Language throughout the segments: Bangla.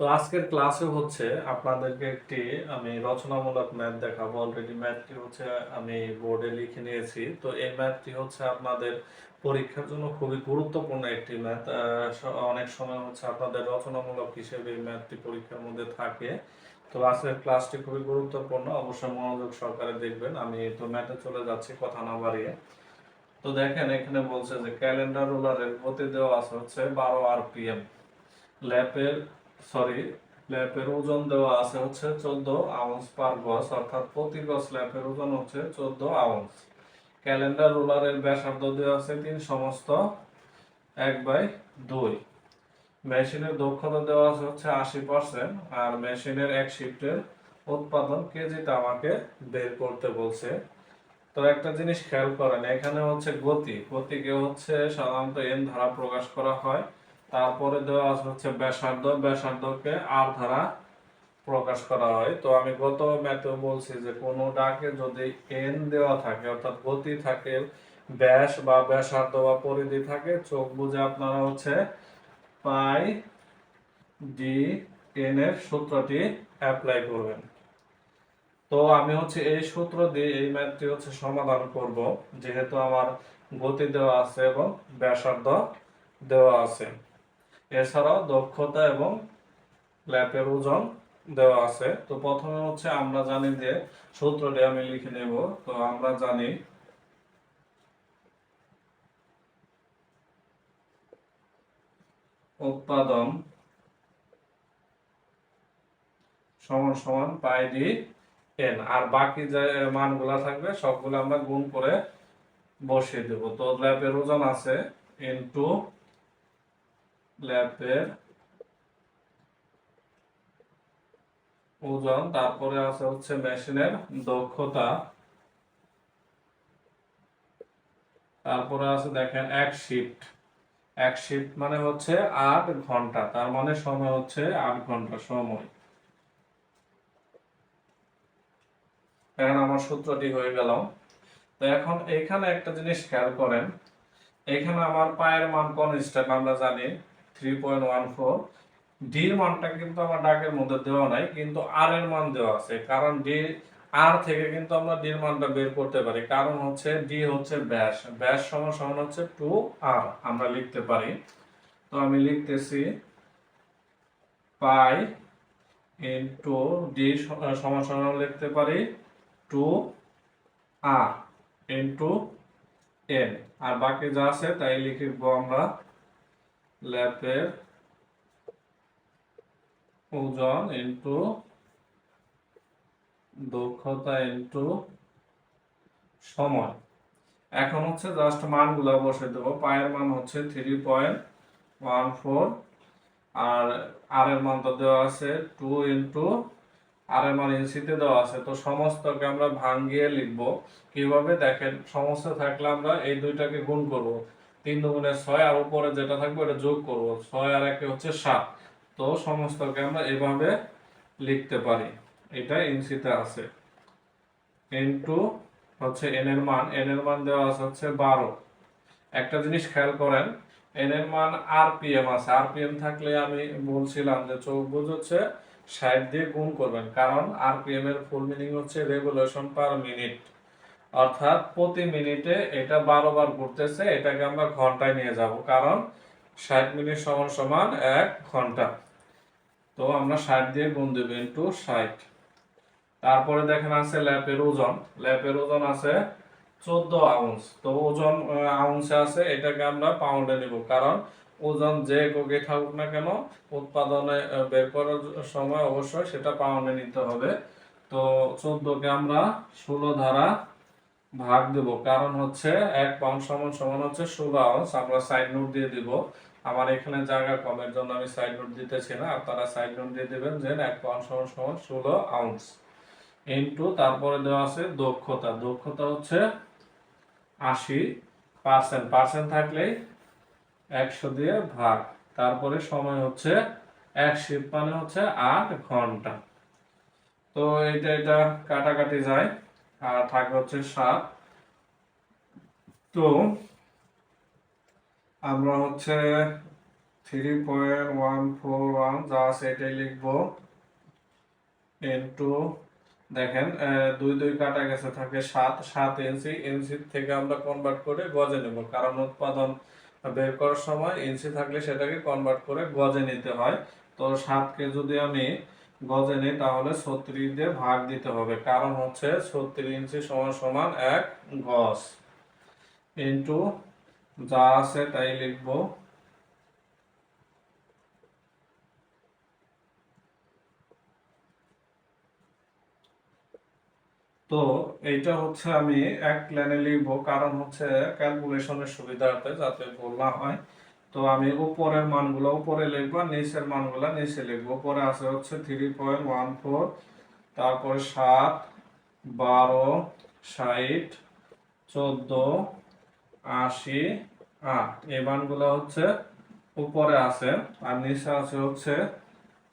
তো আজকের ক্লাসে হচ্ছে আপনাদেরকে একটি আমি রচনামূলক ম্যাথ দেখাবো। অলরেডি ম্যাথটি হচ্ছে আমি বোর্ডে লিখে নিয়েছি। তো এই ম্যাথটি হচ্ছে আপনাদের পরীক্ষার জন্য খুবই গুরুত্বপূর্ণ একটি ম্যাথ। অনেক সময় হচ্ছে আপনাদের রচনামূলক হিসেবে এই ম্যাথটি পরীক্ষার মধ্যে থাকে। তো আজকের ক্লাসটি খুবই গুরুত্বপূর্ণ। অবশ্যই মনোযোগ সহকারে দেখবেন। আমি তো ম্যাথে চলে যাচ্ছি কথা না বাড়িয়ে। তো দেখেন, এখানে বলছে যে ক্যালেন্ডার রুলারের গতি দেওয়া আছে হচ্ছে বারো আরপিএম। ল্যাপের সরি ল্যাপের ওজন দেওয়া আছে হচ্ছে চোদ্দ আউন্স পার গজ, অর্থাৎ প্রতি গজ ল্যাপের ওজন হচ্ছে চোদ্দ আউন্স। ক্যালেন্ডার, রুলারের ব্যাসার্ধ দেওয়া আছে তিন সমস্ত, এক বাই দুই। মেশিনের দক্ষতা দেওয়া আছে হচ্ছে আশি পার্সেন্ট, আর মেশিনের এক শিফটের উৎপাদন কেজিতে আমাকে বের করতে বলছে। তো একটা জিনিস খেয়াল করেন, এখানে হচ্ছে গতি, গতিকে হচ্ছে সাধারণত এন ধারা প্রকাশ করা হয়। তারপরে দেওয়া আছে হচ্ছে ব্যাসার্ধ, ব্যাসার্ধকে আর ধারা প্রকাশ করা হয়। তো আমি গত ম্যাথেও বলছি যে কোনো ডাকে যদি এন দেওয়া থাকে, অর্থাৎ গতি থাকে, ব্যাস বা ব্যাসার্ধ বা পরিধি থাকে, চোখ বুঝে আপনারা হচ্ছে পাই ডি এন এর সূত্রটি অ্যাপ্লাই করবেন। তো আমি হচ্ছে এই সূত্র দিয়ে এই ম্যাথটি হচ্ছে সমাধান করব, যেহেতু আমার গতি দেওয়া আছে এবং ব্যাসার্ধ দেওয়া আছে। এছাড়াও দক্ষতা এবং ল্যাপের ওজন দেওয়া আছে। তো প্রথমে হচ্ছে আমরা জানি যে সূত্রটি আমি লিখে নেব। তো আমরা জানি উৎপাদন সমান সমান পাই ডি এন। আর বাকি যে মানগুলা থাকবে, সবগুলো আমরা গুণ করে বসিয়ে দেব। তো ল্যাপের ওজন আছে ইনটু ল্যাপের ওজন, তারপরে আছে হচ্ছে মেশিনের দক্ষতা। তারপরে আছে দেখেন এক শিফট এক শিফট মানে হচ্ছে আট ঘণ্টা, তার মানে সময় হচ্ছে আট ঘণ্টা সময়। এখন আমার সূত্রটি হয়ে গেল। তো এখন এখানে একটা জিনিস খেয়াল করেন। এখানে আমার পায়ের মান কনস্ট্যান্ট আমরা জানি? থ্রি পয়েন্ট ওয়ান ফোর ডির মানটা কিন্তু আমার ডাকের মধ্যে দেওয়া নাই, কিন্তু আর এর মান দেওয়া আছে, কারণ ডি আর থেকে কিন্তু আমরা ডির মানটা বের করতে পারি, কারণ হচ্ছে ডি হচ্ছে ব্যাস ব্যাস সমান সমান হচ্ছে টু আর আমরা লিখতে পারি। তো আমি লিখতেছি পাই ইন্টু ডি সমান সমান লিখতে পারি two R into N R বাকি যা আছে তাই লিখব আমরা ল্যাপের ওজন ইন্টু দক্ষতা ইন্টু সময়। এখন হচ্ছে জাস্ট মানগুলো বসে দেবো। পায়ের মান হচ্ছে থ্রি পয়েন্ট ওয়ান ফোর আর আর এর মান তো দেওয়া আছে টু ইন্টু আর এর মান ইঞ্চিতে দেওয়া আছে। তো সমস্তকে আমরা ভাঙ্গিয়ে লিখব। কীভাবে? দেখেন, সমস্ত থাকলে আমরা এই দুইটাকে গুণ করব। তিন দুগুণে ছয় আর উপরে যেটা থাকবে ওটা যোগ করব। ছয় আর একে হচ্ছে সাত। তো সমস্তকে আমরা এভাবে লিখতে পারি। এটা ইঞ্চিতে আছে। ইন্টু হচ্ছে এন এর মান। এন এর মান দেওয়া আছে হচ্ছে বারো। একটা জিনিস খেয়াল করেন এন এর মান আরপিএম আছে। আরপিএম থাকলে আমি বলছিলাম যে চৌবুজ হচ্ছে ষাট দিয়ে গুণ করবেন। কারণ আরপিএম এর ফুল মিনিং হচ্ছে রেগুলেশন পার মিনিট অর্থাৎ প্রতি মিনিটে এটা বারো বার ঘুরতেছে, এটাকে আমরা ঘন্টায় নিয়ে যাব। কারণ ষাট মিনিট সমান সমান এক ঘণ্টা। তো আমরা ষাট দিয়ে গুণ দেবো ইন্টু ষাট। তারপরে দেখেন আছে ল্যাপের ওজন। ল্যাপের ওজন আছে চোদ্দ আউন্স। তো ওজন আউন্সে আছে, এটাকে আমরা পাউন্ডে নিব। কারণ ওজন যে এককে থাকুক না কেন, উৎপাদনে বের করার সময় অবশ্যই সেটা পাউন্ডে নিতে হবে। তো চোদ্দকে আমরা ষোলো ধারা ভাগ দেব। কারণ হচ্ছে এক পাউন্ড সমান সমান হচ্ছে ষোলো আউন্স। আমরা সাইড নোট দিয়ে দিব। আমার এখানে জায়গা কমের জন্য আমি সাইড নোট দিতেছি না। আপনারা সাইড নোট দিয়ে দেবেন যে এক পাউন্ড সমান সমান ষোলো আউন্স। ইন্টু তারপরে দেওয়া আছে দক্ষতা। দক্ষতা হচ্ছে আশি পার্সেন্ট পার্সেন্ট থাকলেই একশো দিয়ে ভাগ। তারপরে সময় হচ্ছে এক শিফট মানে হচ্ছে আট ঘণ্টা। তো এটা এটা কাটাকাটি যায়। থাকবে হচ্ছে সাত। তো আমরা হচ্ছে three point one four one যা আছে এটাই লিখব। ইন্টু দেখেন দুই দুই কাটা গেছে, থাকে সাত সাত ইঞ্চি ইঞ্চি থেকে আমরা কনভার্ট করে গজে নেব। কারণ উৎপাদন বের করার সময় ইঞ্চি থাকলে সেটাকে কনভার্ট করে গজে নিতে হয়। তো সাতকে যদি আমি গজে নিই তাহলে ছত্রিশ দিয়ে ভাগ দিতে হবে। কারণ হচ্ছে ছত্রিশ ইঞ্চি সমান সমান এক গজ। ইন্টু যা আছে তাই লিখব। তো এইটা হচ্ছে আমি এক প্ল্যানে লিখব। কারণ হচ্ছে ক্যালকুলেশনের সুবিধার্থে যাতে ভুল না হয়। তো আমি উপরের মানগুলো, উপরে লিখব, নিচের মানগুলো নিচে লিখব। উপরে আছে হচ্ছে থ্রি পয়েন্ট ওয়ান ফোর তারপরে সাত, বারো, ষাট, চোদ্দ, আশি, আট। এই মানগুলো হচ্ছে উপরে আছে, আর নিচে আছে হচ্ছে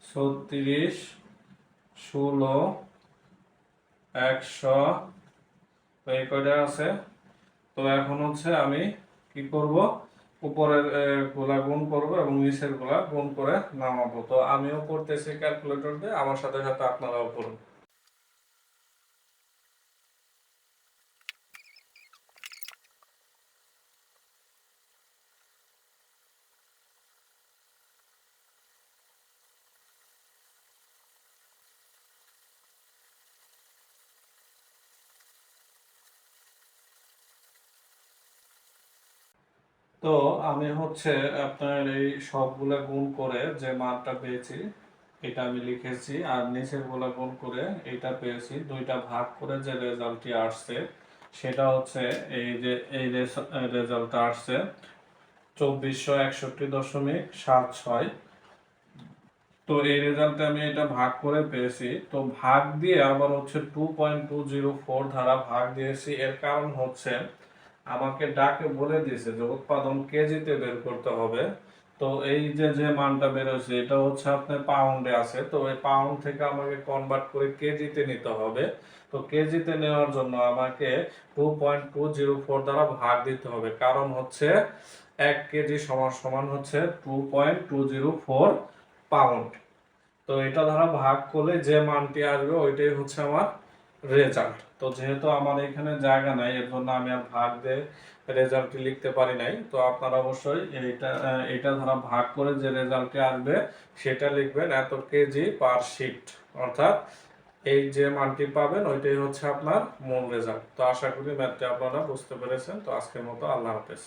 ছত্রিশ, ষোলো, একশো। এই কয়টা আছে? তো এখন হচ্ছে আমি কি করব? উপরের গোলা গুণ করব এবং নিচের গোলা গুণ করে নামাবো। তো আমিও করতেছি ক্যালকুলেটর দিয়ে, আমার সাথে সাথে আপনারাও করুন। তো আমি হচ্ছে আপনার এই সবগুলা গুণ করে যে মানটা পেয়েছি, এটা আমি লিখেছি আর নিচেরগুলা গুণ করে এটা পেয়েছি, দুইটা ভাগ করে যে রেজাল্টটি আসছে, সেটা হচ্ছে এই যে এই রেজাল্টটা আসছে চব্বিশশো একষট্টি দশমিক সাত ছয়। তো এই রেজাল্টে আমি এটা ভাগ করে পেয়েছি, তো ভাগ দিয়ে আবার হচ্ছে two point two zero four ধারা ভাগ দিয়েছি, এর কারণ হচ্ছে আমাকে ডাকে বলে দিয়েছে যে উৎপাদন কেজিতে বের করতে হবে। তো এই যে যে মানটা বেরোছে এটা হচ্ছে আপনার পাউন্ডে আছে। তো এই পাউন্ড থেকে আমাকে কনভার্ট করে কেজিতে নিতে হবে। তো কেজিতে নেওয়ার জন্য আমাকে two point two zero four দ্বারা ভাগ দিতে হবে। কারণ হচ্ছে এক কেজি সমান সমান হচ্ছে two point two zero four pound. তো এটা দ্বারা ভাগ করলে যে মানটি আসবে, ওইটাই হচ্ছে আমার রেজাল্ট তো যেহেতু আমার এখানে জায়গা নাই এর জন্য আমি আর ভাগ দিয়ে রেজাল্টটি লিখতে পারি নাই। তো আপনারা অবশ্যই এটা এটা ধরা ভাগ করে যে রেজাল্টটি আসবে, সেটা লিখবেন এত কেজি পার শিফট অর্থাৎ এই যে মানটি পাবেন, ওইটাই হচ্ছে আপনার মূল রেজাল্ট তো আশা করি ম্যাথটি আপনারা বুঝতে পেরেছেন। তো আজকের মতো আল্লাহ হাফেজ।